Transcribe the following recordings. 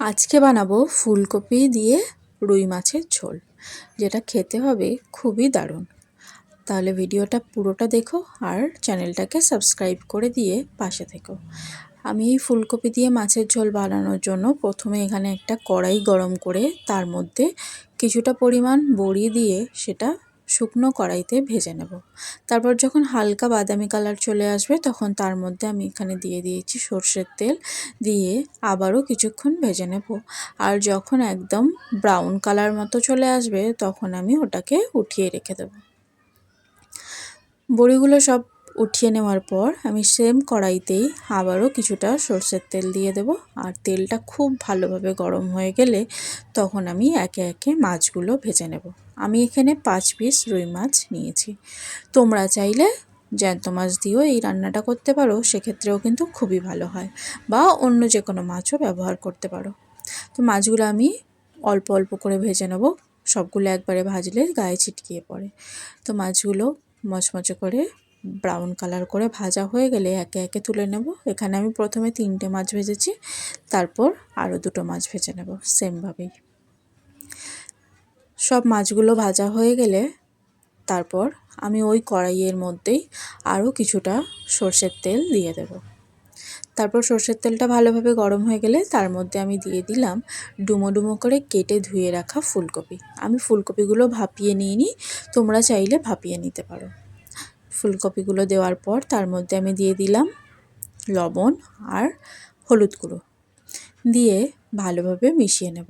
আজকে বানাবো ফুলকপি দিয়ে রুই মাছের ঝোল, যেটা খেতে হবে খুবই দারুণ। তাহলে ভিডিওটা পুরোটা দেখো আর চ্যানেলটাকে সাবস্ক্রাইব করে দিয়ে পাশে থেকো। আমি এই ফুলকপি দিয়ে মাছের ঝোল বানানোর জন্য প্রথমে এখানে একটা কড়াই গরম করে তার মধ্যে কিছুটা পরিমাণ বড়ি দিয়ে সেটা শুকনো কড়াইতে ভেজে নেব। তারপর যখন হালকা বাদামি কালার চলে আসবে, তখন তার মধ্যে আমি এখানে দিয়ে দিয়েছি সর্ষের তেল, দিয়ে আবারও কিছুক্ষণ ভেজে নেব। আর যখন একদম ব্রাউন কালার মতো চলে আসবে, তখন আমি ওটাকে উঠিয়ে রেখে দেব। বড়িগুলো সব উঠিয়ে নেওয়ার পর আমি সেম কড়াইতেই আবারও কিছুটা সর্ষের তেল দিয়ে দেব। আর তেলটা খুব ভালোভাবে গরম হয়ে গেলে তখন আমি একে একে মাছগুলো ভেজে নেব। আমি এখানে পাঁচ পিস রুই মাছ নিয়েছি। তোমরা চাইলে জ্যান্ত মাছ দিয়েও এই রান্নাটা করতে পারো, সেক্ষেত্রেও কিন্তু খুবই ভালো হয়। বা অন্য যে কোনো মাছও ব্যবহার করতে পারো। তো মাছগুলো আমি অল্প অল্প করে ভেজে নেব। সবগুলো একবারে ভাজলে গায়ে ছিটকিয়ে পড়ে। তো মাছগুলো মচমচে করে ব্রাউন কালার করে ভাজা হয়ে গেলে একে একে তুলে নেব। এখানে আমি প্রথমে তিনটে মাছ ভেজেছি, তারপর আরও দুটো মাছ ভেজে নেব সেমভাবেই সব মাছগুলো ভাজা হয়ে গেলে তারপর আমি ওই কড়াইয়ের মধ্যেই আরও কিছুটা সর্ষের তেল দিয়ে দেব। তারপর সর্ষের তেলটা ভালোভাবে গরম হয়ে গেলে তার মধ্যে আমি দিয়ে দিলাম ডুমো ডুমো করে কেটে ধুয়ে রাখা ফুলকপি। আমি ফুলকপিগুলো ভাপিয়ে নিয়ে নিই তোমরা চাইলে ভাপিয়ে নিতে পারো। ফুলকপিগুলো দেওয়ার পর তার মধ্যে আমি দিয়ে দিলাম লবণ আর হলুদ গুঁড়ো। দিয়ে ভালোভাবে মিশিয়ে নেব।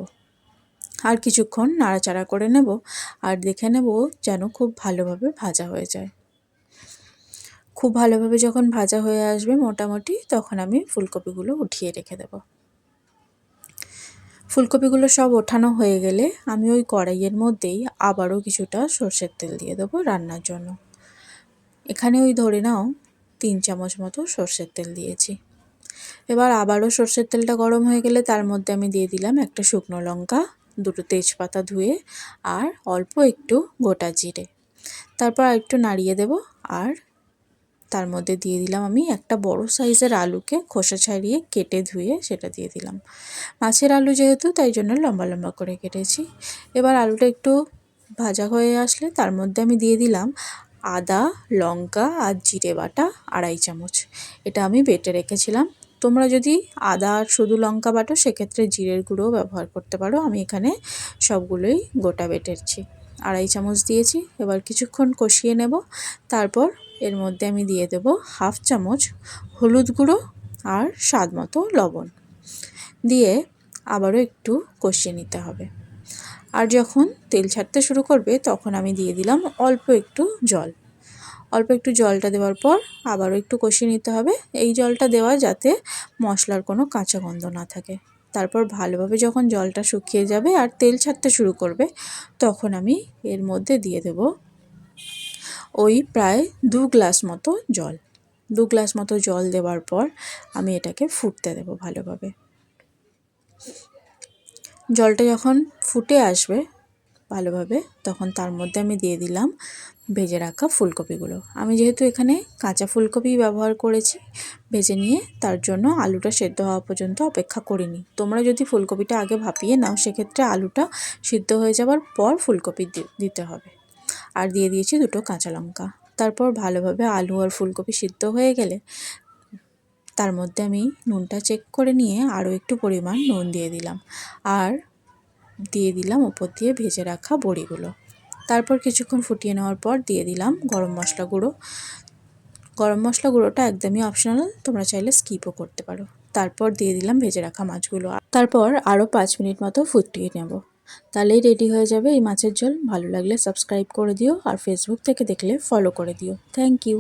আর কিছুক্ষণ নাড়াচাড়া করে নেব আর দেখে নেব যেন খুব ভালোভাবে ভাজা হয়ে যায়। খুব ভালোভাবে যখন ভাজা হয়ে আসবে মোটামুটি তখন আমি ফুলকপিগুলো উঠিয়ে রেখে দেব। ফুলকপিগুলো সব ওঠানো হয়ে গেলে আমি ওই কড়াইয়ের মধ্যেই আবারও কিছুটা সর্ষের তেল দিয়ে দেবো রান্নার জন্য। এখানে ওই ধরে নাও তিন চামচ মতো সর্ষের তেল দিয়েছি। এবার আবারও সর্ষের তেলটা গরম হয়ে গেলে তার মধ্যে আমি দিয়ে দিলাম একটা শুকনো লঙ্কা, দুটো তেজপাতা ধুয়ে, আর অল্প একটু গোটা জিরে। তারপর একটু নাড়িয়ে দেব, আর তার মধ্যে দিয়ে দিলাম আমি একটা বড় সাইজের আলুকে খোসা ছাড়িয়ে কেটে ধুয়ে সেটা দিয়ে দিলাম। মাছের আলু যেহেতু, তাই জন্য লম্বা লম্বা করে কেটেছি। এবার আলুটা একটু ভাজা হয়ে আসলে তার মধ্যে আমি দিয়ে দিলাম আদা, লঙ্কা আর জিরে বাটা আড়াই চামচ। এটা আমি বেটে রেখেছিলাম। তোমরা যদি আদা আর শুধু লঙ্কা বাটো, সেক্ষেত্রে জিরের গুঁড়োও ব্যবহার করতে পারো। আমি এখানে সবগুলোই গোটা বেটেছি। আড়াই চামচ দিয়েছি। এবার কিছুক্ষণ কষিয়ে নেব। তারপর এর মধ্যে আমি দিয়ে দেব হাফ চামচ হলুদ গুঁড়ো আর স্বাদ মতো লবণ। দিয়ে আবারও একটু কষিয়ে নিতে হবে। আর যখন তেল ছাড়তে শুরু করবে, তখন আমি দিয়ে দিলাম অল্প একটু জল। অল্প একটু জলটা দেওয়ার পর আবারও একটু কষিয়ে নিতে হবে। এই জলটা দেওয়া যাতে মশলার কোনো কাঁচা গন্ধ না থাকে। তারপর ভালোভাবে যখন জলটা শুকিয়ে যাবে আর তেল ছাড়তে শুরু করবে, তখন আমি এর মধ্যে দিয়ে দেব ওই প্রায় দু গ্লাস মতো জল। দু গ্লাস মতো জল দেওয়ার পর আমি এটাকে ফুটতে দেব ভালোভাবে। জলটা যখন ফুটে আসবে ভালোভাবে, তখন তার মধ্যে আমি দিয়ে দিলাম ভেজে রাখা ফুলকপিগুলো। আমি যেহেতু এখানে কাঁচা ফুলকপি ব্যবহার করেছি, ভেজে নিয়ে তার জন্য আলুটা সেদ্ধ হওয়া পর্যন্ত অপেক্ষা করিনি। তোমরা যদি ফুলকপিটা আগে ভাপিয়ে নাও, সেক্ষেত্রে আলুটা সিদ্ধ হয়ে যাওয়ার পর ফুলকপি দিতে হবে। আর দিয়ে দিয়েছি দুটো কাঁচা লঙ্কা। তারপর ভালোভাবে আলু আর ফুলকপি সিদ্ধ হয়ে গেলে তার মধ্যে আমি নুনটা চেক করে নিয়ে আরও একটু পরিমাণ নুন দিয়ে দিলাম। আর দিয়ে দিলাম ওপর দিয়ে ভেজে রাখা বড়িগুলো। তারপর কিছুক্ষণ ফুটিয়ে নেওয়ার পর দিয়ে দিলাম গরম মশলা গুঁড়ো। গরম মশলা গুঁড়োটা একদমই অপশনাল তোমরা চাইলে স্কিপও করতে পারো। তারপর দিয়ে দিলাম ভেজে রাখা মাছগুলো। তারপর আরও পাঁচ মিনিট মতো ফুটিয়ে নেব। তাহলেই রেডি হয়ে যাবে এই মাছের ঝোল। ভালো লাগলে সাবস্ক্রাইব করে দিও আর ফেসবুক থেকে দেখলে ফলো করে দিও। Thank you